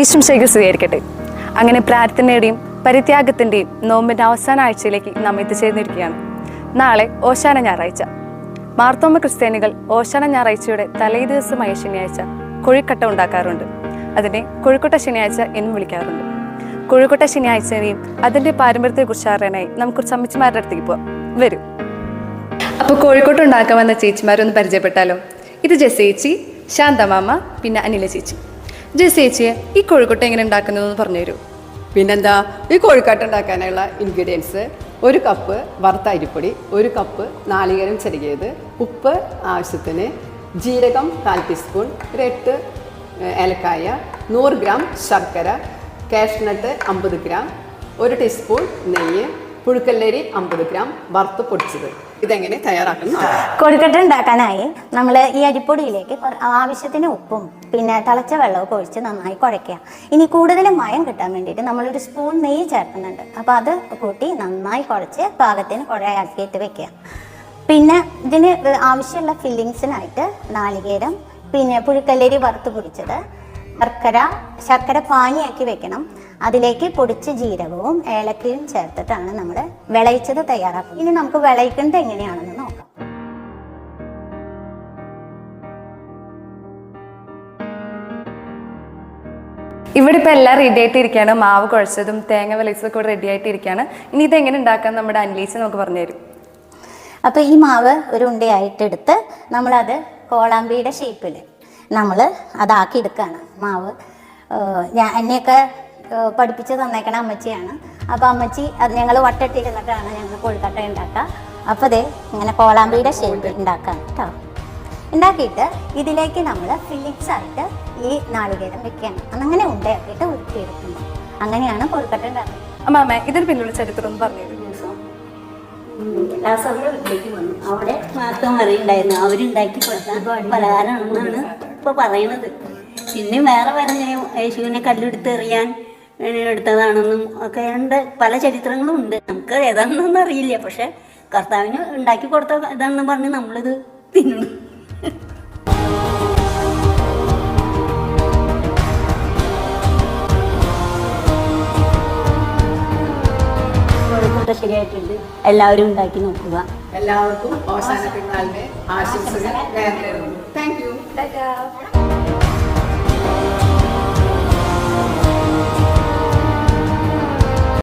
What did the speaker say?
ഈശ്വം ശേഖർ സ്വീകരിക്കട്ടെ. അങ്ങനെ പ്രാർത്ഥനയുടെയും പരിത്യാഗത്തിന്റെയും നോമ്പിന്റെ അവസാന ആഴ്ചയിലേക്ക് നാം എത്തിച്ചേർന്നിരിക്കുകയാണ്. നാളെ ഓശാന ഞായറാഴ്ച. മാർത്തോമ ക്രിസ്ത്യാനികൾ ഓശാന ഞായറാഴ്ചയുടെ തലേ ദിവസമായ ശനിയാഴ്ച കൊഴിക്കട്ട ഉണ്ടാക്കാറുണ്ട്. അതിനെ കൊഴുക്കൊട്ട ശനിയാഴ്ച എന്നും വിളിക്കാറുണ്ട്. കൊഴുക്കൊട്ട ശനിയാഴ്ചയെയും അതിന്റെ പാരമ്പര്യത്തെക്കുറിച്ച് അറിയാനായി നമുക്ക് ചമ്മച്ചിമാരുടെ അടുത്തേക്ക് പോവാം. വരും. അപ്പോൾ കോഴിക്കോട്ട് ഉണ്ടാക്കാൻ വന്ന ചേച്ചിമാരൊന്ന് പരിചയപ്പെട്ടാലോ? ഇത് ജസേച്ചി ശാന്തമാമ പിന്നെ അനില ചേച്ചി. ജസേച്ചിയെ ഈ കോഴിക്കോട്ട് എങ്ങനെ ഉണ്ടാക്കുന്നതെന്ന് പറഞ്ഞു തരൂ. പിന്നെന്താ ഈ കോഴിക്കാട്ട് ഉണ്ടാക്കാനുള്ള ഇൻഗ്രീഡിയൻസ് ഒരു കപ്പ് വറുത്ത അരിപ്പൊടി ഒരു കപ്പ് നാളികേരം ചെറുകിയത് ഉപ്പ് ആവശ്യത്തിന് ജീരകം കാൽ ടീസ്പൂൺ ഒരു എട്ട് ഏലക്കായ നൂറ് ഗ്രാം ശർക്കര കാഷ്നട്ട് അമ്പത് ഗ്രാം ഒരു ടീസ്പൂൺ നെയ്യ് പുഴുക്കല്ലരി അമ്പത് ഗ്രാം വറുത്ത് പൊടിച്ചത്. ഇതെങ്ങനെ തയ്യാറാക്കുന്നു. കൊഴുക്കട്ട ഉണ്ടാക്കാനായി നമ്മൾ ഈ അരിപ്പൊടിയിലേക്ക് ആവശ്യത്തിന് ഉപ്പും പിന്നെ തിളച്ച വെള്ളമൊക്കെ ഒഴിച്ച് നന്നായി കുഴയ്ക്കുക. ഇനി കൂടുതൽ മയം കിട്ടാൻ വേണ്ടിയിട്ട് നമ്മളൊരു സ്പൂൺ നെയ്യ് ചേർക്കുന്നുണ്ട്. അപ്പോൾ അത് കൂട്ടി നന്നായി കുഴച്ച് പാകത്തിന് കുഴയാക്കിയിട്ട് വെക്കുക. പിന്നെ ഇതിന് ആവശ്യമുള്ള ഫില്ലിങ്സിനായിട്ട് നാളികേരം പിന്നെ പുഴുക്കല്ലേരി വറുത്ത് പൊടിച്ചത് ശർക്കര ശർക്കര പാനിയാക്കി വെക്കണം. അതിലേക്ക് പൊടിച്ച ജീരകവും ഏലക്കയും ചേർത്തിട്ടാണ് നമ്മൾ വിളയിച്ചത് തയ്യാറാക്കുന്നത്. ഇനി നമുക്ക് വിളയിക്കുന്നത് എങ്ങനെയാണെന്ന് നോക്കാം. ഇവിടെ ഇപ്പോൾ എല്ലാം റെഡി ആയിട്ട് ഇരിക്കുകയാണ് മാവ് കുഴച്ചതും തേങ്ങ വിളയിച്ചതൊക്കെ ഇവിടെ റെഡി ആയിട്ട് ഇരിക്കുകയാണ് ഇനി ഇത് എങ്ങനെ ഉണ്ടാക്കാൻ നമ്മുടെ അനിലേച്ചി നമുക്ക് പറഞ്ഞു തരും. അപ്പോൾ ഈ മാവ് ഒരു ഉണ്ടയായിട്ടെടുത്ത് നമ്മളത് കോളാമ്പിയുടെ ഷേപ്പിൽ നമ്മൾ അതാക്കി എടുക്കുകയാണ് മാവ് ഞാൻ എന്നെയൊക്കെ പഠിപ്പിച്ച് തന്നേക്കണ അമ്മച്ചിയാണ്. അപ്പോൾ അമ്മച്ചി അത് ഞങ്ങൾ വട്ടട്ടിരുന്നിട്ടാണ് ഞങ്ങൾ കൊഴുക്കട്ട ഉണ്ടാക്കുക അപ്പോൾ അതേ ഇങ്ങനെ കോളാമ്പിയുടെ ഷേപ്പ് ഉണ്ടാക്കാം കേട്ടോ ഉണ്ടാക്കിയിട്ട് ഇതിലേക്ക് നമ്മൾ ഫില്ലിങ്സ് ആയിട്ട് ഈ നാളികേരം വെക്കുകയാണ് അങ്ങനെ ഉണ്ടയാക്കിയിട്ട് ഉരുട്ടിയെടുക്കുന്നു. അങ്ങനെയാണ് കൊഴുക്കട്ട ഉണ്ടാക്കുന്നത് അമ്മാമ്മ ഇതിന് പിന്നിലുള്ള ചരിത്രം ഒന്ന് പറഞ്ഞു തരും ലാസറിന്റെ വീട്ടിലേക്ക് വന്നു. അവിടെ മാത്രം അറിയുണ്ടായിരുന്നു അവരുണ്ടാക്കി കൊടുത്ത പലഹാരമാണെന്നാണ് ഇപ്പൊ പറയണത്. പിന്നെ വേറെ പറഞ്ഞ യേശുവിനെ കല്ലെടുത്ത് എറിയാൻ എടുത്തതാണെന്നും ഒക്കെ ഉണ്ട്. പല ചരിത്രങ്ങളും ഉണ്ട്. നമുക്ക് ഏതാണെന്നൊന്നും അറിയില്ല. പക്ഷെ കർത്താവിന് ഉണ്ടാക്കി കൊടുത്ത ഇതാണെന്ന് പറഞ്ഞ് നമ്മളിത് തിന്നു ശരിയായിട്ടുണ്ട്. എല്ലാവരും ഉണ്ടാക്കി നോക്കുക. എല്ലാവർക്കും അവസാന പെരുന്നാളിന്റെ ആശംസകൾ നേർന്നു താങ്ക് യു